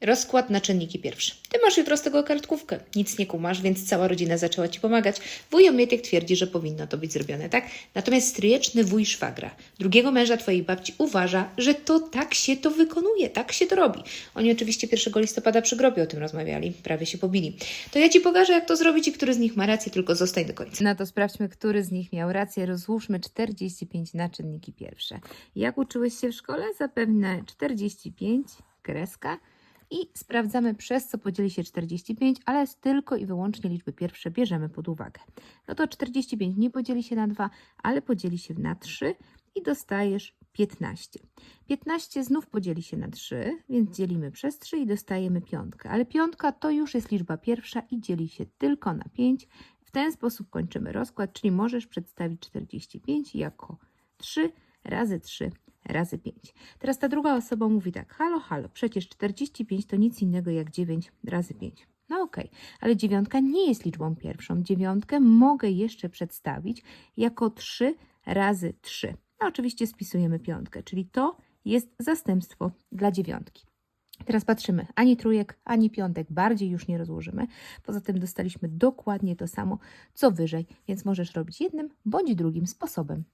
Rozkład na czynniki pierwsze. Ty masz jutro z tego kartkówkę. Nic nie kumasz, więc cała rodzina zaczęła Ci pomagać. Wuj Omietek twierdzi, że powinno to być zrobione, tak? Natomiast stryjeczny wuj szwagra, drugiego męża Twojej babci, uważa, że to tak się to wykonuje, tak się to robi. Oni oczywiście 1 listopada przy grobie o tym rozmawiali, prawie się pobili. To ja Ci pokażę, jak to zrobić i który z nich ma rację, tylko zostań do końca. No to sprawdźmy, który z nich miał rację. Rozłóżmy 45 na czynniki pierwsze. Jak uczyłeś się w szkole? Zapewne 45, kreska. I sprawdzamy, przez co podzieli się 45, ale tylko i wyłącznie liczby pierwsze bierzemy pod uwagę. No to 45 nie podzieli się na 2, ale podzieli się na 3 i dostajesz 15. 15 znów podzieli się na 3, więc dzielimy przez 3 i dostajemy piątkę. Ale piątka to już jest liczba pierwsza i dzieli się tylko na 5. W ten sposób kończymy rozkład, czyli możesz przedstawić 45 jako 3 razy 3 razy 5. Teraz ta druga osoba mówi tak, halo, halo, przecież 45 to nic innego jak 9 razy 5. No okej, ale dziewiątka nie jest liczbą pierwszą. Dziewiątkę mogę jeszcze przedstawić jako 3 razy 3. No oczywiście spisujemy piątkę, czyli to jest zastępstwo dla dziewiątki. Teraz patrzymy, ani trójek, ani piątek bardziej już nie rozłożymy. Poza tym dostaliśmy dokładnie to samo, co wyżej, więc możesz robić jednym bądź drugim sposobem.